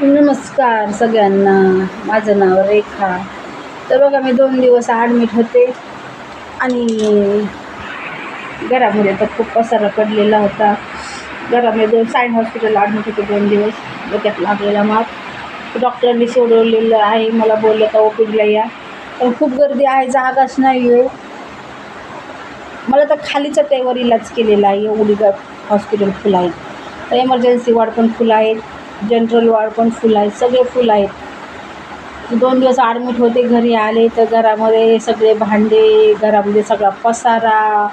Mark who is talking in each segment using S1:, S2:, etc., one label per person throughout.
S1: नमस्कार सगळ्यांना. माझं नाव रेखा. तर बघा मी दोन दिवस ॲडमिट होते आणि घरामध्ये तर खूप पसारा पडलेला होता. घरामध्ये दोन सायन हॉस्पिटल ॲडमिट होते दोन दिवस. डोक्यात लागलेला माप. डॉक्टरांनी सोडवलेलं आहे. मला बोललं का ओपीडीला या. पण खूप गर्दी आहे. जागाच नाही आहे मला तर खालीचा टेवर इलाज केलेला आहे. एवढी हॉस्पिटल फुल आहेत तर एमर्जन्सी वॉर्ड पण फुल आहेत जनरल वार्ड पण फुल आहेत सगळे फुल आहेत. दोन दिवस ॲडमिट होते घरी आले तर घरामध्ये सगळे भांडे घरामध्ये सगळा पसारा.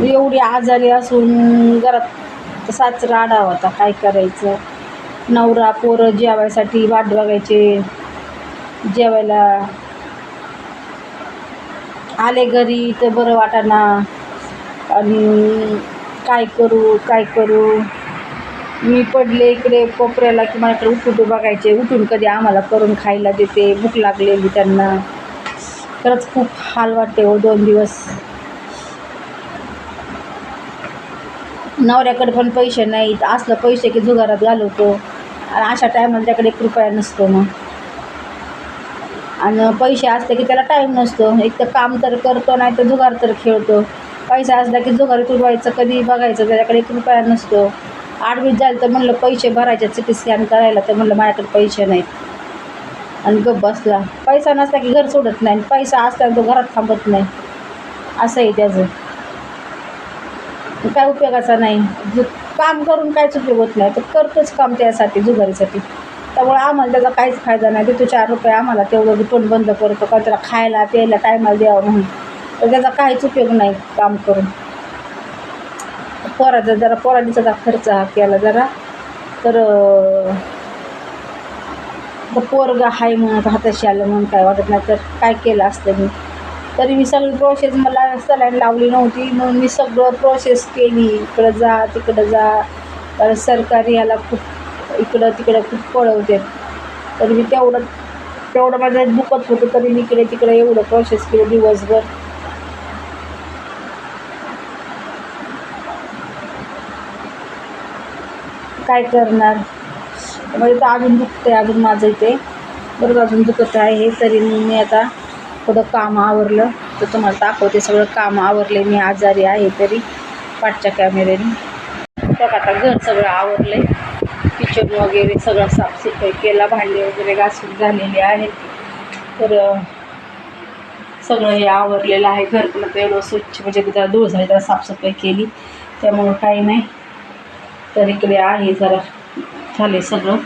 S1: एवढी आजारी असून घरात तसाच राडा होता काय करायचं? नवरा पोरं जेवायसाठी वाट बघायचे. जेवायला आले घरी तर बरं वाटाना आणि काय करू काय करू? मी पडले इकडे कोपऱ्याला की माझ्याकडे उठून बघायचे. उठून कधी आम्हाला करून खायला देते. भूक लागलेली त्यांना. खरंच खूप हाल वाटते हो दोन दिवस. नवऱ्याकडे पण पैसे नाहीत. असलं पैसे की जुगारात घालवतो. आणि अशा टायमाला त्याकडे एक रुपया नसतो मग. आणि पैसे असले की त्याला टाईम नसतो. एक तर काम तर करतो नाही तर जुगार तर खेळतो. पैसा असला की जुगार तुडवायचं कधी बघायचं त्याच्याकडे एक रुपया नसतो. आडवीत झालं तर म्हणलं पैसे भरायचे सिटी स्कॅन करायला तर म्हणलं माझ्याकडे पैसे नाहीत. आणि गप बसला. पैसा नसला की घर सोडत नाही. पैसा असला तो घरात थांबत नाही. असं आहे त्याचं. काय उपयोगाचा नाही. काम करून काहीच उपयोग होत नाही. तर करतोच काम त्यासाठी जुगारीसाठी. त्यामुळे आम्हाला त्याचा काहीच फायदा नाही. देतो चार रुपये आम्हाला. तेवढं तोंड बंद करतो. का त्याला खायला प्यायला टायमाला द्यावं म्हणून. तर त्याचा काहीच उपयोग नाही काम करून. पोराचा जरा पोरांचा जरा खर्च हा केला जरा. तर पोरग आहे पोरगा म्हणून हाताशी आलं म्हणून काय वाटत नाही. तर काय केलं असतं मी. तरी मी सगळी प्रोसेस मला सलाईन लावली नव्हती. म्हणून मी सगळं प्रोसेस केली. इकडं जा तिकडं जा. तर सरकारी याला खूप इकडं तिकडं खूप पळवते. तर मी तेवढं तेवढं माझं दुखत होतं. तरी मी इकडे तिकडे एवढं प्रोसेस केलं दिवसभर. काय करणार? म्हणजे तर अजून दुखतं आहे अजून माझं इथे. बरोबर अजून दुखत आहे तरी मी आता थोडं काम आवरलं. तर तुम्हाला दाखवते सगळं काम आवरले मी आजारी आहे तरी पाठच्या कॅमेऱ्याने बघ आता घर सगळं आवरलं आहे किचन वगैरे सगळं साफसफाई केला भांडे वगैरे घासून झालेले आहेत. तर सगळं हे आवरलेलं आहे. घर पण आता एवढं स्वच्छ म्हणजे जरा धूळ झाली जरा साफसफाई केली. त्यामुळं काही नाही. तर इकडे आहे जरा झाले सगळं.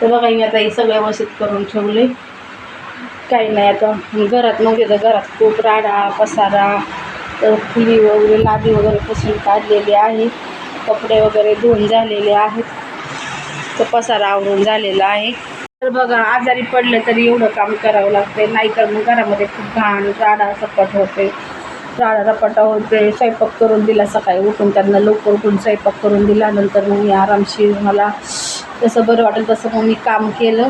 S1: तर बघा मी आता हे सगळं व्यवस्थित करून ठेवले काही नाही आता घरात नव्हते तर घरात खूप राडा पसारा तर फुली वगैरे लादी वगैरे पुसून काढलेली आहे. कपडे वगैरे धुवून झालेले आहेत. तर पसारा आवरून झालेला आहे. तर बघा आजारी पडलं तरी एवढं काम करावं लागते नाहीतर मग घरामध्ये खूप घाण राडा सपट होते राडा रपाटा होते स्वयंपाक करून दिला सकाळी उठून त्यांना लवकर उठून स्वयंपाक करून दिला. नंतर मग मी आरामशीर मला जसं बरं वाटेल तसं मग मी काम केलं.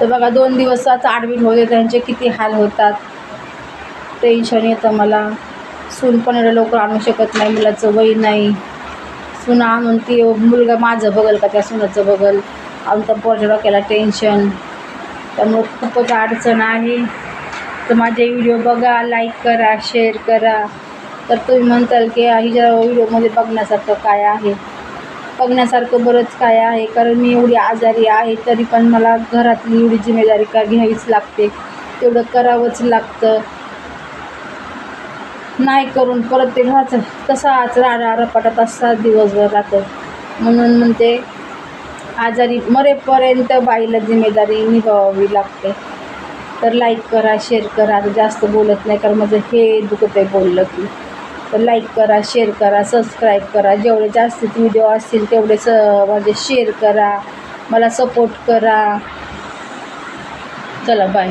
S1: तर बघा दोन दिवसात ॲडमिट होते त्यांचे किती हाल होतात. टेन्शन येतं मला. सून पण एवढं लवकर आणू शकत नाही मुलाचं वय नाही. सून आणून ती मुलगा माझं बघल का त्या सुनाचं बघल? आमच्या पोरच्या डोक्याला टेन्शन त्यामुळं खूपच अडचण आहे. तर माझे व्हिडिओ बघा लाईक करा शेअर करा. तर तुम्ही म्हणताल की हिच्या व्हिडिओमध्ये बघण्यासारखं काय आहे? बघण्यासारखं बरंच काय आहे? कारण मी एवढी आजारी आहे तरी पण मला घरातली एवढी जिम्मेदारी का घ्यावीच लागते? तेवढं करावंच लागतं. नाही करून परत ते घराचं तसाच राडा रपाटा तसाच दिवसभर राहतं म्हणून म्हणते आजारी मरेपर्यंत बाईला जिम्मेदारी निभावावी लागते. तर लाईक करा शेअर करा. आता जास्त बोलत नाही कारण माझं हे दुखत आहे बोललं की. तर लाईक करा शेअर करा सबस्क्राईब करा. जेवढे जास्तीत व्हिडिओ असतील तेवढे स म्हणजे शेअर करा. मला सपोर्ट करा. चला बाय